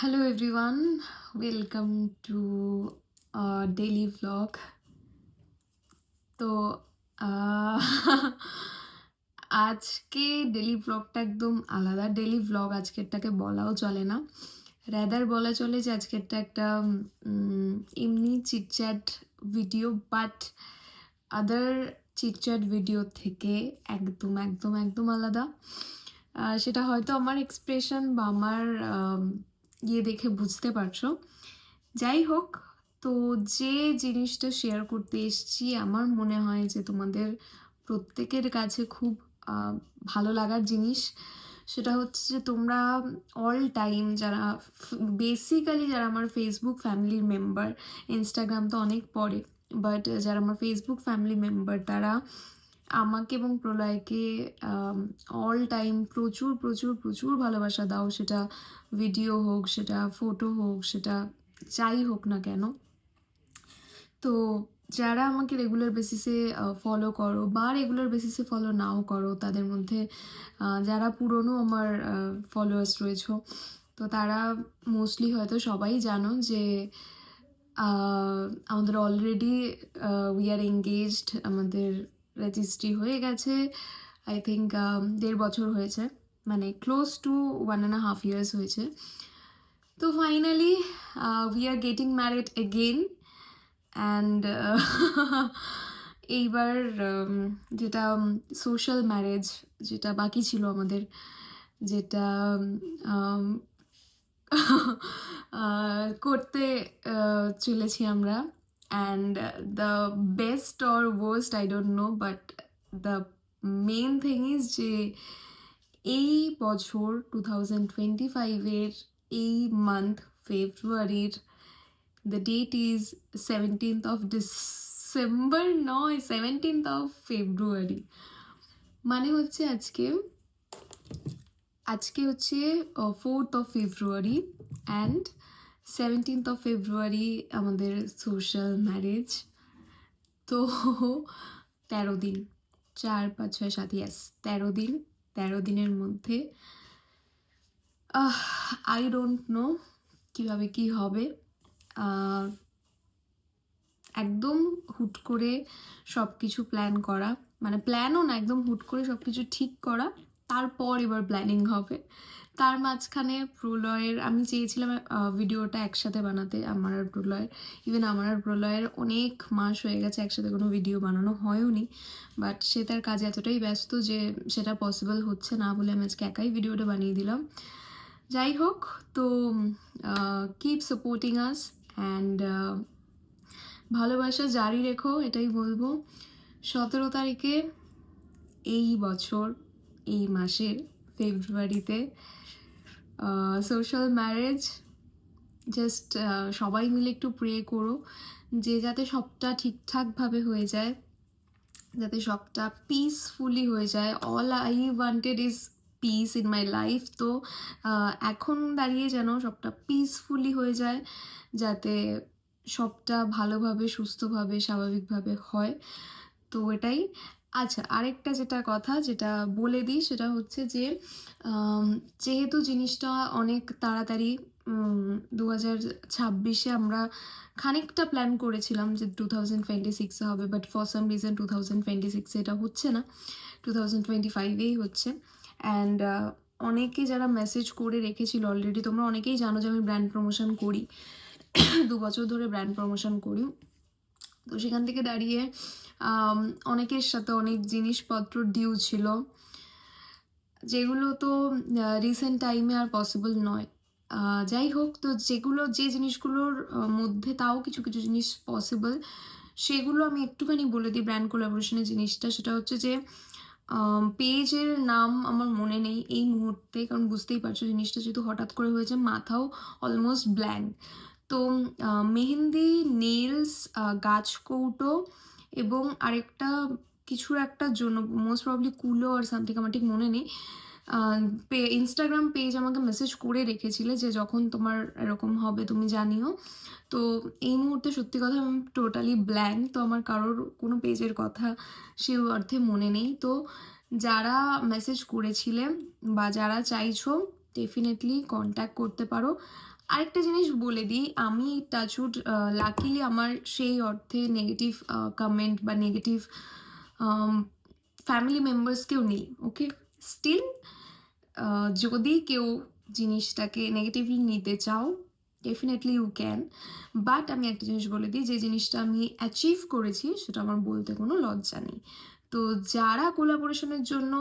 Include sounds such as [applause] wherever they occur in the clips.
Everyone, welcome to our daily vlog. তো [laughs] আজকে daily ব্লগটা একদম আলাদা। ডেলি ব্লগ আজকেরটাকে বলাও চলে না। র্যাদার বলা চলে যে আজকেরটা একটা এমনি chitchat video but other chitchat video থেকে একদম একদম একদম আলাদা। সেটা হয়তো আমার এক্সপ্রেশন বা আমার আম, ইয়ে দেখে বুঝতে পারছ। যাই হোক, তো যে জিনিসটা শেয়ার করতে এসেছি, আমার মনে হয় যে তোমাদের প্রত্যেকের কাছে খুব ভালো লাগার জিনিস। সেটা হচ্ছে যে তোমরা অল টাইম যারা বেসিক্যালি যারা আমার ফেসবুক ফ্যামিলির মেম্বার ইনস্টাগ্রাম তো অনেক পরে বাট যারা আমার ফেসবুক ফ্যামিলি মেম্বার তারা আমাকে এবং প্রলয়কে অল টাইম প্রচুর প্রচুর প্রচুর ভালোবাসা দাও। সেটা ভিডিও হোক, সেটা ফটো হোক, সেটা যাই হোক না কেন। তো যারা আমাকে রেগুলার বেসিসে ফলো করো বা রেগুলার বেসিসে ফলো নাও করো, তাদের মধ্যে যারা পুরনো আমার ফলোয়ার্স রয়েছে, তো তারা মোস্টলি হয়তো সবাই জানো যে আমাদের অলরেডি উই আর এঙ্গেজড আমাদের রেজিস্ট্রি হয়ে গেছে। আই থিঙ্ক দেড় বছর হয়েছে। মানে close to one and half years হয়েছে। তো finally we are getting married again and এইবার um, যেটা সোশ্যাল ম্যারেজ যেটা বাকি ছিল আমাদের যেটা um, [laughs] করতে চলেছি আমরা। And the best or worst I don't know but the main thing is যে এই বছর টু থাউজেন্ড টোয়েন্টি ফাইভের এই মান্থ ফেব্রুয়ারির the date is seventeenth of December নয় সেভেন্টিন্থ অফ ফেব্রুয়ারি মানে হচ্ছে আজকে আজকে হচ্ছে fourth of February and seventeenth of February আমাদের সোশ্যাল ম্যারেজ তো তেরো দিন, চার, পাঁচ, ছয়, সাত ইয়াস তেরো দিন, তেরো দিনের মধ্যে আই ডোন্ট নো কীভাবে কি হবে। একদম হুট করে সব কিছু প্ল্যান করা মানে প্ল্যানও না, একদম হুট করে সব কিছু ঠিক করা। তারপর এবার প্ল্যানিং হবে। তার মাঝখানে প্রলয়ের, আমি চেয়েছিলাম ভিডিওটা একসাথে বানাতে, আমার আর প্রলয়ের ইভেন আমার আর প্রলয়ের অনেক মাস হয়ে গেছে একসাথে কোনো ভিডিও বানানো হয়ওনি। বাট সে তার কাজে এতটাই ব্যস্ত যে সেটা পসিবল হচ্ছে না বলে আমি আজকে একাই ভিডিওটা বানিয়ে দিলাম। যাই হোক, তো কিপ সাপোর্টিং আস অ্যান্ড ভালোবাসা জারি রেখো, এটাই বলব। সতেরো তারিখে এই বছর এই মাসের ফেব্রুয়ারিতে। সোশ্যাল ম্যারেজ জাস্ট সবাই মিলে একটু প্রে করো যে যাতে সবটা ঠিকঠাকভাবে হয়ে যায়, যাতে সবটা পিসফুলি হয়ে যায়। All I wanted is peace in my life তো এখন দাঁড়িয়ে যেন সবটা পিসফুলি হয়ে যায়, যাতে সবটা ভালোভাবে, সুস্থভাবে, স্বাভাবিকভাবে হয়। তো এটাই। আচ্ছা আরেকটা যেটা কথা যেটা বলে দিই সেটা হচ্ছে যে যেহেতু জিনিসটা অনেক তাড়াতাড়ি দু হাজার ছাব্বিশে আমরা খানিকটা প্ল্যান করেছিলাম যে টু থাউজেন্ড টোয়েন্টি সিক্সে হবে but for some reason two thousand twenty সিক্সে এটা হচ্ছে না। টু থাউজেন্ড টোয়েন্টি ফাইভেই হচ্ছে অ্যান্ড অনেকে যারা মেসেজ করে রেখেছিল অলরেডি তোমরা অনেকেই জানো যে আমি ব্র্যান্ড প্রমোশন করি। [coughs] দু বছর ধরে ব্র্যান্ড প্রমোশন করি। তো সেখান থেকে দাঁড়িয়ে অনেকের সাথে অনেক জিনিসপত্র ডিউ ছিল। যেগুলো তো রিসেন্ট টাইমে আর পসিবল নয়। যাই হোক, তো যেগুলো, যে জিনিসগুলোর মধ্যে তাও কিছু কিছু জিনিস পসিবল সেগুলো আমি একটুখানি বলে দিই ব্র্যান্ড কোলাবোরেশনের জিনিসটা। সেটা হচ্ছে যে পেজের নাম আমার মনে নেই এই মুহূর্তে, কারণ বুঝতেই পারছ জিনিসটা যেহেতু হঠাৎ করে হয়েছে, মাথাও অলমোস্ট ব্ল্যাঙ্ক তো মেহেন্দি নেলস গাছ কৌটো এবং আরেকটা, কিছুর একটার জন্য মোস্ট প্রবলি কুলো আর সামথিং আমার ঠিক মনে নেই। ইনস্টাগ্রাম পেজ আমাকে মেসেজ করে রেখেছিলে যে যখন তোমার এরকম হবে, তুমি জানিও। তো এই মুহূর্তে সত্যি কথা আমি টোটালি ব্ল্যাঙ্ক তো আমার কারোর কোনো পেজের কথা সে অর্থে মনে নেই। তো যারা মেসেজ করেছিলে বা যারা চাইছো ডেফিনেটলি কন্ট্যাক্ট করতে পারো। আরেকটা জিনিস বলে দিই, আমি টাচউড লাকিলি আমার সেই অর্থে নেগেটিভ কমেন্ট বা নেগেটিভ ফ্যামিলি মেম্বার্সকেও নেই ওকে স্টিল যদি কেউ জিনিসটাকে নেগেটিভলি নিতে চাও ডেফিনেটলি ইউ ক্যান বাট আমি একটা জিনিস বলে দিই, যে জিনিসটা আমি অ্যাচিভ করেছি, সেটা আমার বলতে কোনো লজ্জা নেই। তো যারা কোলাবোরেশনের জন্য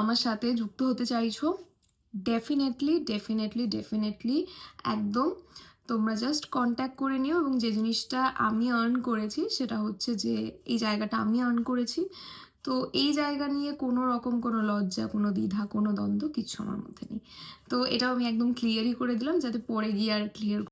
আমার সাথে যুক্ত হতে চাইছো ডেফিনেটলি ডেফিনেটলি ডেফিনেটলি একদম। তোমরা জাস্ট কন্ট্যাক্ট করে নিও এবং যে জিনিসটা আমি আর্ন করেছি সেটা হচ্ছে যে এই জায়গাটা আমি আর্ন করেছি। তো এই জায়গা নিয়ে কোনো রকম কোনো লজ্জা, কোনো দ্বিধা, কোনো দ্বন্দ্ব কিছু আমার মধ্যে নেই। তো এটাও আমি একদম ক্লিয়ারই করে দিলাম যাতে পরে গিয়ে আর ক্লিয়ার